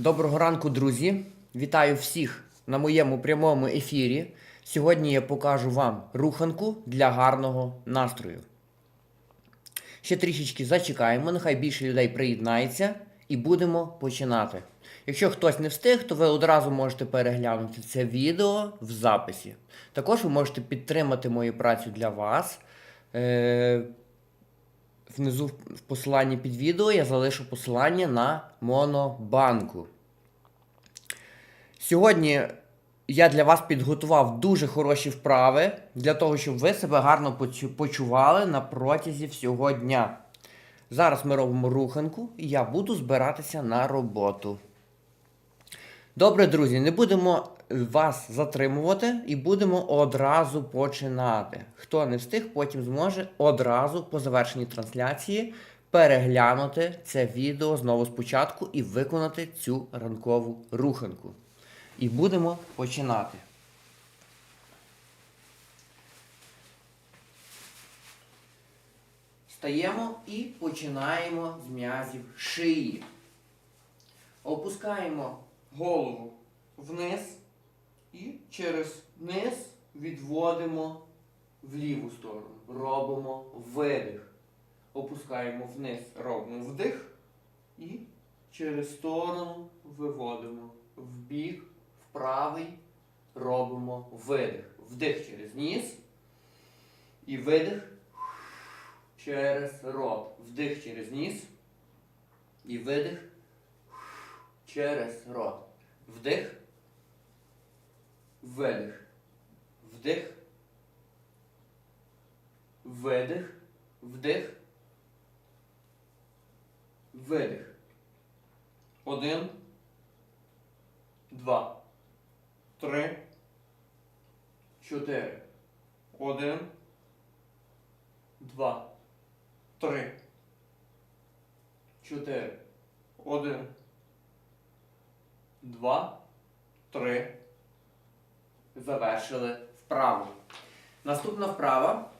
Доброго ранку, друзі! Вітаю всіх на моєму прямому ефірі. Сьогодні я покажу вам руханку для гарного настрою. Ще трішечки зачекаємо, нехай більше людей приєднається і будемо починати. Якщо хтось не встиг, то ви одразу можете переглянути це відео в записі. Також ви можете підтримати мою працю для вас. Е- Внизу в посиланні під відео я залишу посилання на Монобанку. Сьогодні я для вас підготував дуже хороші вправи для того, щоб ви себе гарно почували на протязі всього дня. Зараз ми робимо руханку і я буду збиратися на роботу. Добре, друзі, не будемо вас затримувати і будемо одразу починати. Хто не встиг, потім зможе одразу по завершенні трансляції переглянути це відео знову спочатку і виконати цю ранкову руханку. І будемо починати. Стаємо і починаємо з м'язів шиї. Опускаємо голову вниз і через низ відводимо в ліву сторону. Робимо видих. Опускаємо вниз, робимо вдих і через сторону виводимо в бік, правий, робимо видих. Вдих через ніс і видих через рот. Вдих через ніс і видих через рот. Вдих. Видих. Вдих. Видих. Вдих. Видих. Один. Два. Три. Чотири. Один. Два. Три. Чотири. Один. Два. Три. Завершили вправу. Наступна вправа.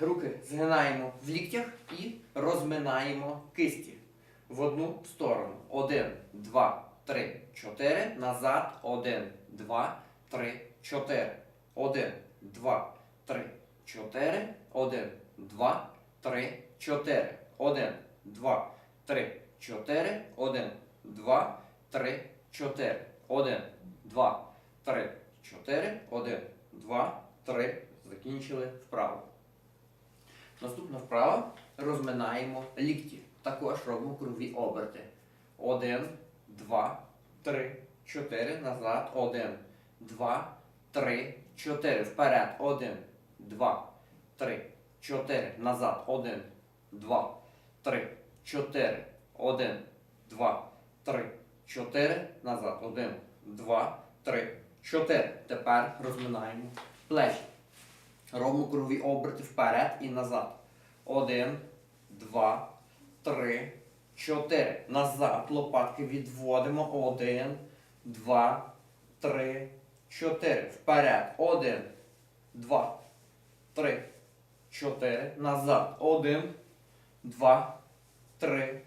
Руки згинаємо в ліктях і розминаємо кисті в одну сторону. Один, два, три, чотири. Назад. Один, два, три, чотири. Один, два, три, чотири. Один, два, три, чотири. Один, два, три, чотири. Один, два, три, чотири. Один, два, три, чотири. Один, два, три. Закінчили вправо. Наступна вправа. Розминаємо лікті. Також робимо кругові оберти. Один, два, три, чотири. Назад. Один, два, три, чотири. Вперед. Один, два, три, чотири. Назад. Один, два, три, чотири. Один, два, три, чотири. Назад. Один, два, три, чотири. Тепер розминаємо плечі. Робимо кругові оберти вперед і назад. Один, два, три, чотири. Назад. Лопатки відводимо. Один, два, три, чотири. Вперед. Один, два, три, чотири. Назад. Один, два, три,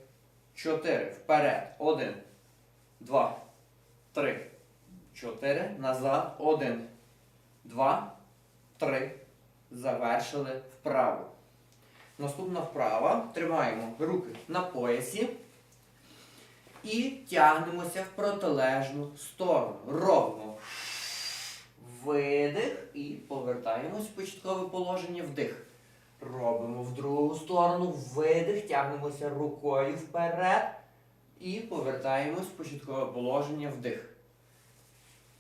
чотири. Вперед. Один, два, три, чотири. Назад. Один, два, три. Завершили вправу. Наступна вправа. Тримаємо руки на поясі і тягнемося в протилежну сторону. Робимо видих і повертаємось в початкове положення. Вдих. Робимо в другу сторону. Видих, тягнемося рукою вперед. І повертаємось в початкове положення. Вдих.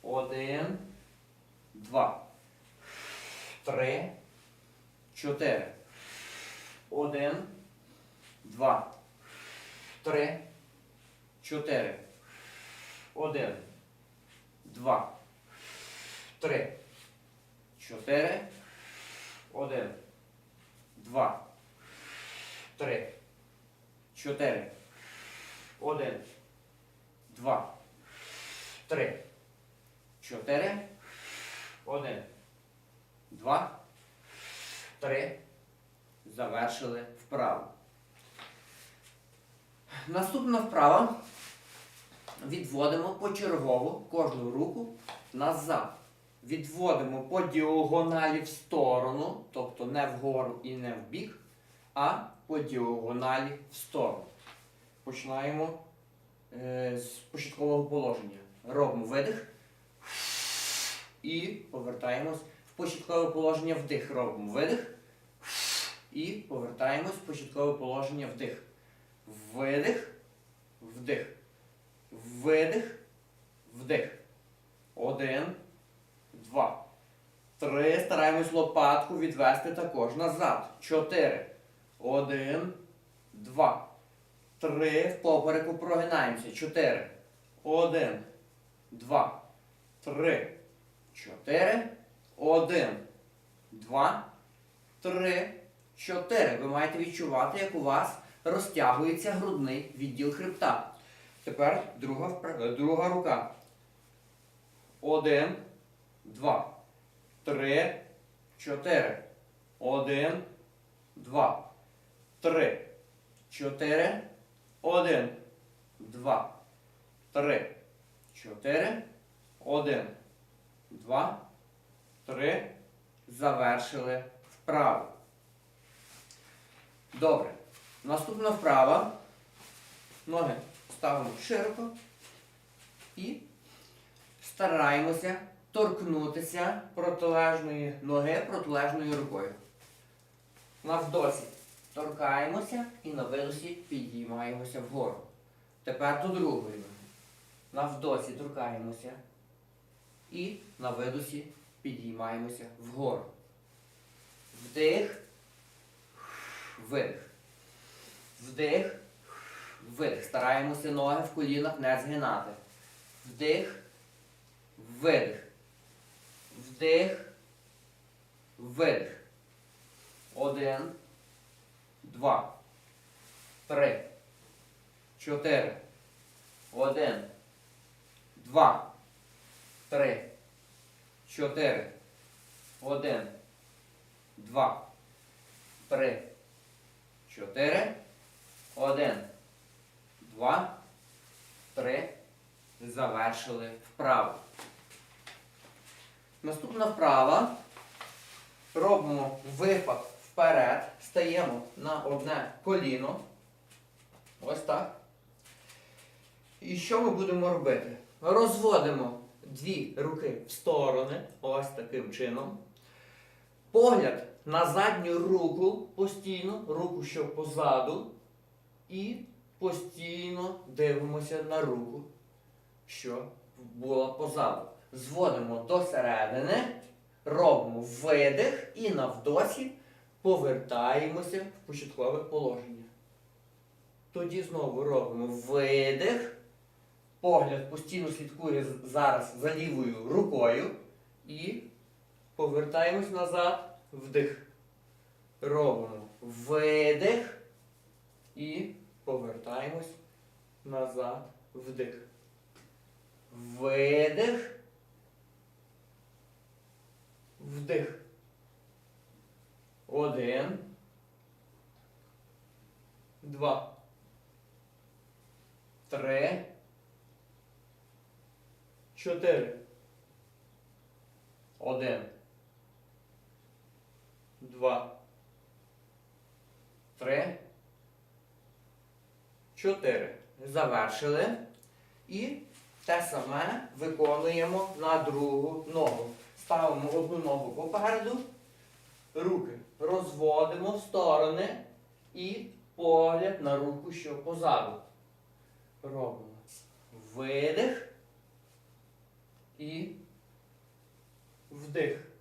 Один, два, три, чотири. Один, два, три, чотири. Один, два, три, чотири. Один, два, три, чотири. Один, два, три, чотири. Один, два, три. Завершили вправу. Наступна вправа. Відводимо почергово кожну руку назад. Відводимо по діагоналі в сторону, тобто не вгору і не в бік, а по діагоналі в сторону. Починаємо е, з початкового положення. Робимо видих і повертаємось в початкове положення вдих. Робимо видих і повертаємось в початкове положення вдих. Видих, вдих. Видих, вдих. Один, два. Три. Стараємось лопатку відвести також назад. Чотири. Один, два. Три. В попереку прогинаємося. Чотири. Один, два. Три. Чотири. Один. Два. Три. Чотири. Ви маєте відчувати, як у вас розтягується грудний відділ хребта. Тепер друга, е, друга рука. Один, два, три, чотири. Один, два, три, чотири. Один, два, три, чотири. Один, два, три. Завершили вправо. Добре. Наступна вправа. Ноги ставимо широко і стараємося торкнутися протилежної ноги протилежною рукою. Навдосі торкаємося і на видосі підіймаємося вгору. Тепер до другої ноги. Навдосі торкаємося і на видосі підіймаємося вгору. Вдих, видих. Вдих, видих. Стараємося ноги в колінах не згинати. Вдих, видих. Вдих, видих. Один, два, три, чотири. Один, два, три, чотири. Один, два, три, чотири. Один, два, три. Завершили вправу. Наступна вправа. Робимо випад вперед. Стаємо на одне коліно. Ось так. І що ми будемо робити? Розводимо дві руки в сторони. Ось таким чином. Погляд на задню руку постійно, руку що позаду. І постійно дивимося на руку, що була позаду. Зводимо до середини, робимо видих і навдосі повертаємося в початкове положення. Тоді знову робимо видих. Погляд постійно слідкує зараз за лівою рукою. І повертаємось назад, вдих. Робимо видих. І повертаємось назад вдих. Видих. Вдих. Один. Два. Три. Чотири. Один. Два. Три. Чотири. Завершили. І те саме виконуємо на другу ногу. Ставимо одну ногу попереду, руки розводимо в сторони і погляд на руку, що позаду. Робимо видих і вдих.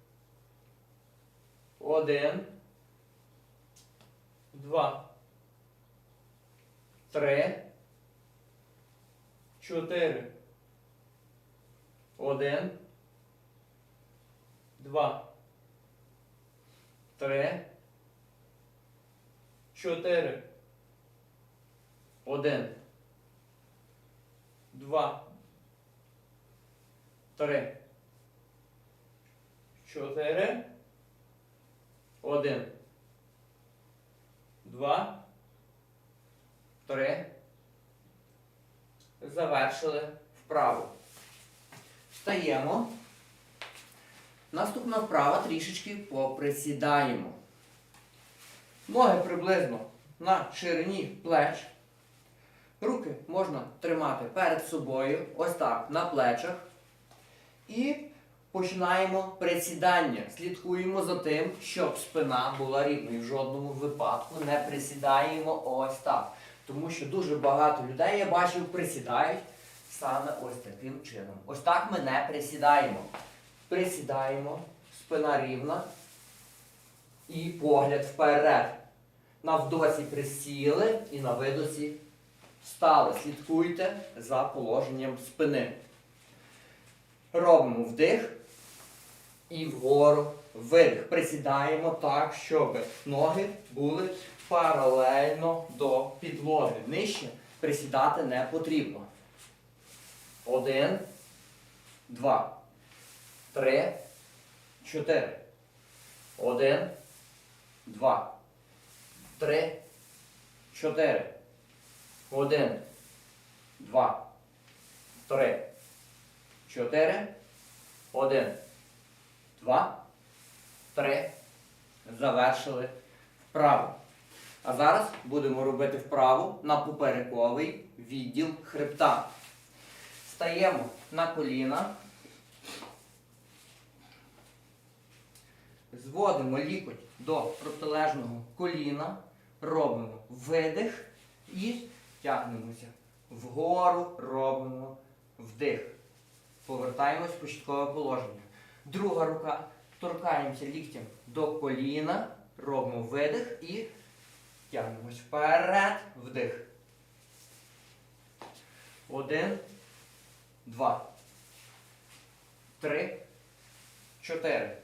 Один. Два. Три. Чотири. Один. Два. Три. Чотири. Один. Два. Три. Чотири. Один. Два. Три. завершили вправу. Встаємо. Наступна вправа трішечки поприсідаємо. Ноги приблизно на ширині плеч. Руки можна тримати перед собою, ось так, на плечах. І починаємо присідання. Слідкуємо за тим, щоб спина була рівною. В жодному випадку не присідаємо ось так. Тому що дуже багато людей, я бачив, присідають саме ось таким чином. Ось так ми не присідаємо. Присідаємо, спина рівна і погляд вперед. На вдосі присіли і на видосі встали. Слідкуйте за положенням спини. Робимо вдих і вгору видих. Присідаємо так, щоб ноги були паралельно до підлоги. Нижче присідати не потрібно. Один, два, три, чотири. Один, два, три, чотири. Один, два, три, чотири. Один, два, три. Завершили вправу. А зараз будемо робити вправу на поперековий відділ хребта. Стаємо на коліна. Зводимо лікоть до протилежного коліна. Робимо видих і тягнемося. Вгору робимо вдих. Повертаємось в початкове положення. Друга рука. Торкаємося ліктем до коліна. Робимо видих і тягнемось вперед. Вдих. Один. Два. Три. Чотири.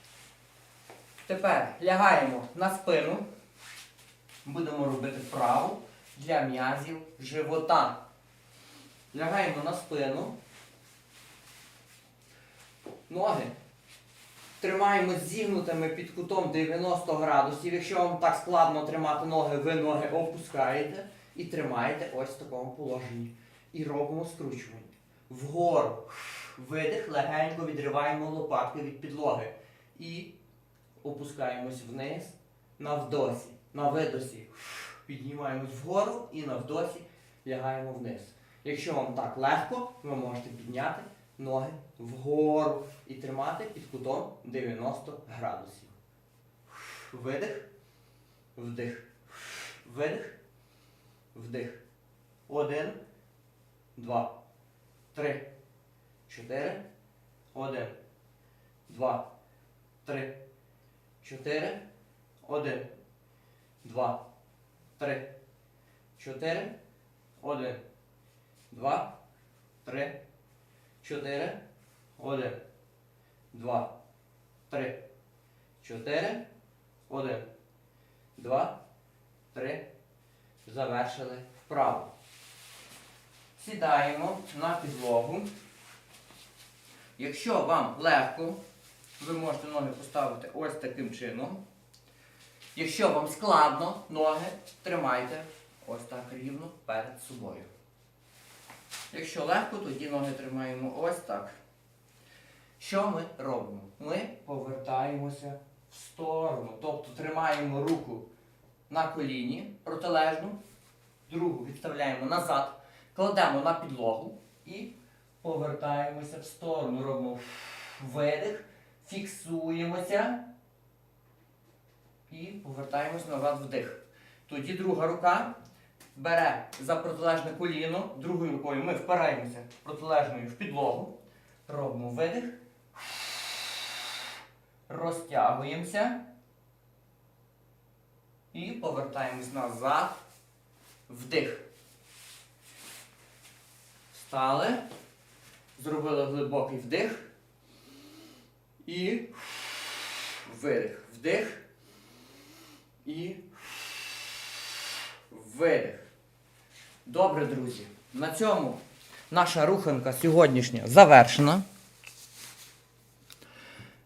Тепер лягаємо на спину. Будемо робити вправу для м'язів живота. Лягаємо на спину. Ноги тримаємо зігнутими під кутом 90 градусів. Якщо вам так складно тримати ноги, ви ноги опускаєте і тримаєте ось в такому положенні. І робимо скручування. Вгору. Видих, легенько відриваємо лопатки від підлоги. І опускаємось вниз на вдосі. На видосі. Піднімаємось вгору і на вдосі лягаємо вниз. Якщо вам так легко, ви можете підняти ноги вгору і тримати під кутом 90 градусів. Видих, вдих, видих, вдих. Один, два, три, чотири. Один, два, три, чотири. Один, два, три, чотири. Один, два, три. Чотири. Один. Два. Три. Чотири. Один. Два. Три. Завершили вправу. Сідаємо на підлогу. Якщо вам легко, ви можете ноги поставити ось таким чином. Якщо вам складно, ноги тримайте ось так рівно перед собою. Якщо легко, тоді ноги тримаємо ось так. Що ми робимо? Ми повертаємося в сторону. Тобто тримаємо руку на коліні протилежну, другу відставляємо назад, кладемо на підлогу і повертаємося в сторону. Робимо видих, фіксуємося і повертаємось назад вдих. Тоді друга рука бере за протилежне коліно, другою рукою ми впираємося протилежною в підлогу, робимо видих, розтягуємося і повертаємось назад, вдих. Встали. Зробили глибокий вдих. І видих. Вдих. І видих. Добре, друзі. На цьому наша руханка сьогоднішня завершена.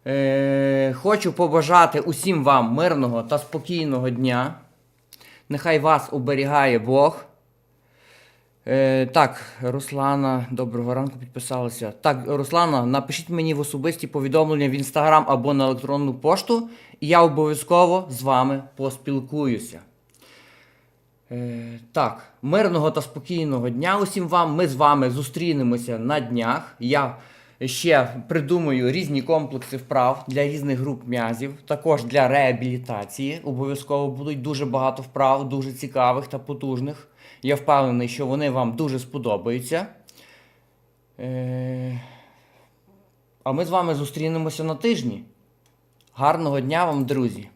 Е, хочу побажати усім вам мирного та спокійного дня. Нехай вас оберігає Бог. Е, так, Руслана, доброго ранку підписалася. Так, Руслана, напишіть мені в особисті повідомлення в інстаграм або на електронну пошту, і я обов'язково з вами поспілкуюся. Е, так, мирного та спокійного дня усім вам. Ми з вами зустрінемося на днях. Я ще придумаю різні комплекси вправ для різних груп м'язів, також для реабілітації. Обов'язково будуть дуже багато вправ, дуже цікавих та потужних. Я впевнений, що вони вам дуже сподобаються. Е, а ми з вами зустрінемося на тижні. Гарного дня вам, друзі!